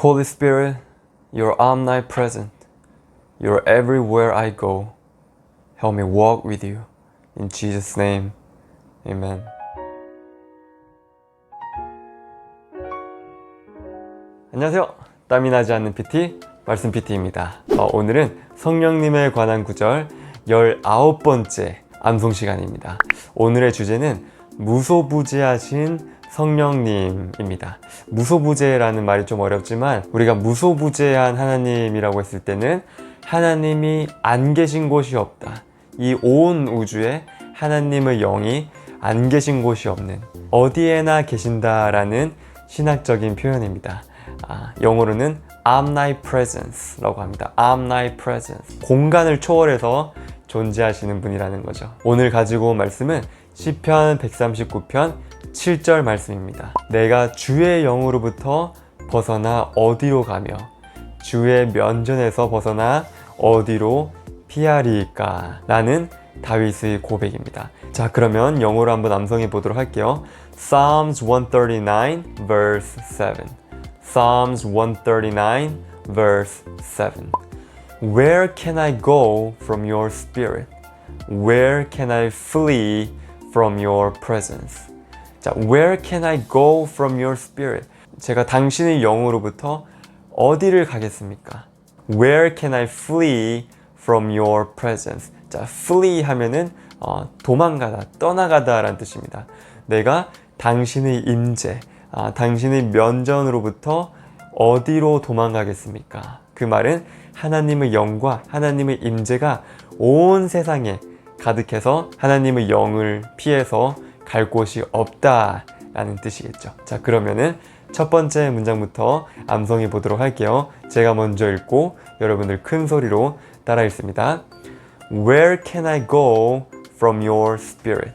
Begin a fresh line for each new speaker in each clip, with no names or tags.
Holy Spirit, you're omnipresent. You're everywhere I go. Help me walk with you. In Jesus' name, amen. 안녕하세요. 땀이 나지 않는 PT, 말씀 PT입니다. 어, 오늘은 성령님에 관한 구절 19번째 암송 시간입니다. 오늘의 주제는 무소부재하신 성령님입니다. 무소부재라는 말이 좀 어렵지만 우리가 무소부재한 하나님이라고 했을 때는 하나님이 안 계신 곳이 없다. 이 온 우주에 하나님의 영이 안 계신 곳이 없는 어디에나 계신다라는 신학적인 표현입니다. 아, 영어로는 omnipresence라고 합니다. omnipresence. 공간을 초월해서 존재하시는 분이라는 거죠. 오늘 가지고 온 말씀은 시편 139편 7절 말씀입니다. 내가 주의 영으로부터 벗어나 어디로 가며 주의 면전에서 벗어나 어디로 피하리까? 라는 다윗의 고백입니다. 자, 그러면 영어로 한번 암송해 보도록 할게요. Psalms 139 verse 7. Psalms 139 verse 7. Where can I go from your spirit? Where can I flee from your presence? 자, where can I go from your spirit? 제가 당신의 영으로부터 어디를 가겠습니까? Where can I flee from your presence? 자, flee 하면은 어, 도망가다, 떠나가다 라는 뜻입니다. 내가 당신의 임재, 아, 당신의 면전으로부터 어디로 도망가겠습니까? 그 말은 하나님의 영과 하나님의 임재가 온 세상에 가득해서 하나님의 영을 피해서 갈 곳이 없다 라는 뜻이겠죠. 자, 그러면은 첫 번째 문장부터 암송해 보도록 할게요. 제가 먼저 읽고 여러분들 큰 소리로 따라 읽습니다. Where can I go from your spirit?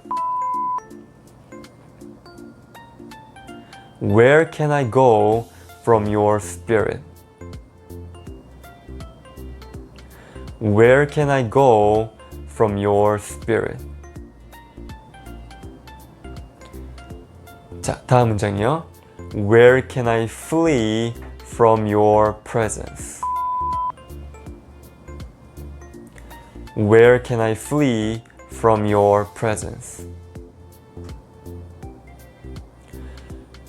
Where can I go from your spirit? Where can I go from your spirit? 자, 다음 문장이요. Where can I flee from your presence? Where can I flee from your presence?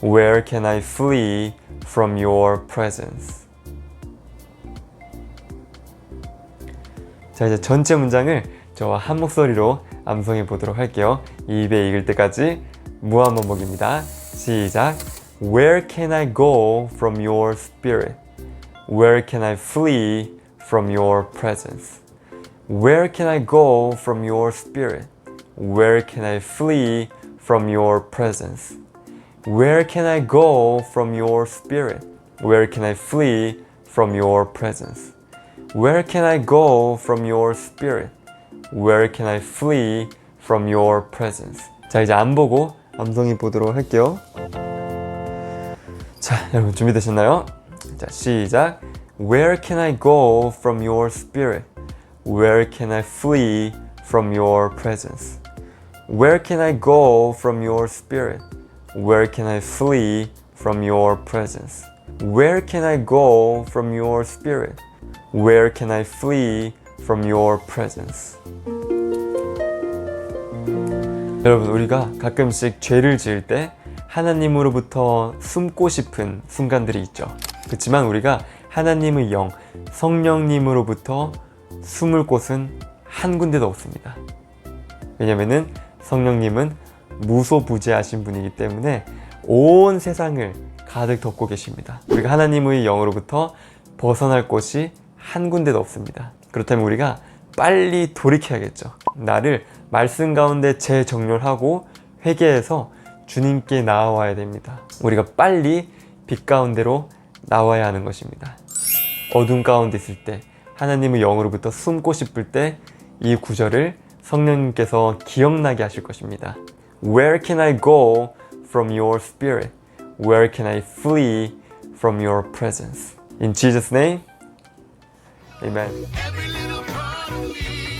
Where can I flee from your presence? 자, 이제 전체 문장을 저와 한 목소리로 암송해 보도록 할게요. 입에 익을 때까지 무한반복입니다. 시작. Where can I go from your spirit? Where can I flee from your presence? Where can I go from your spirit? Where can I flee from your presence? Where can I go from your spirit? Where can I flee from your presence? Where can I go from your spirit? Where can I flee from your presence? 자, 이제 안 보고 암송해 보도록 할게요. 자, 여러분 준비되셨나요? 자, 시작. Where can I go from your spirit? Where can I flee from your presence? Where can I go from your spirit? Where can I flee from your presence? Where can I go from your spirit? Where can I flee from your presence? 여러분, 우리가 가끔씩 죄를 지을 때 하나님으로부터 숨고 싶은 순간들이 있죠. 그렇지만 우리가 하나님의 영, 성령님으로부터 숨을 곳은 한 군데도 없습니다. 왜냐면은 성령님은 무소부재하신 분이기 때문에 온 세상을 가득 덮고 계십니다. 우리가 하나님의 영으로부터 벗어날 곳이 한 군데도 없습니다. 그렇다면 우리가 빨리 돌이켜야겠죠. 나를 말씀 가운데 재정렬하고 회개해서 주님께 나와야 됩니다. 우리가 빨리 빛 가운데로 나와야 하는 것입니다. 어둠 가운데 있을 때 하나님의 영으로부터 숨고 싶을 때 이 구절을 성령님께서 기억나게 하실 것입니다. Where can I go from your spirit? Where can I flee from your presence? In Jesus' name, Amen. Judy.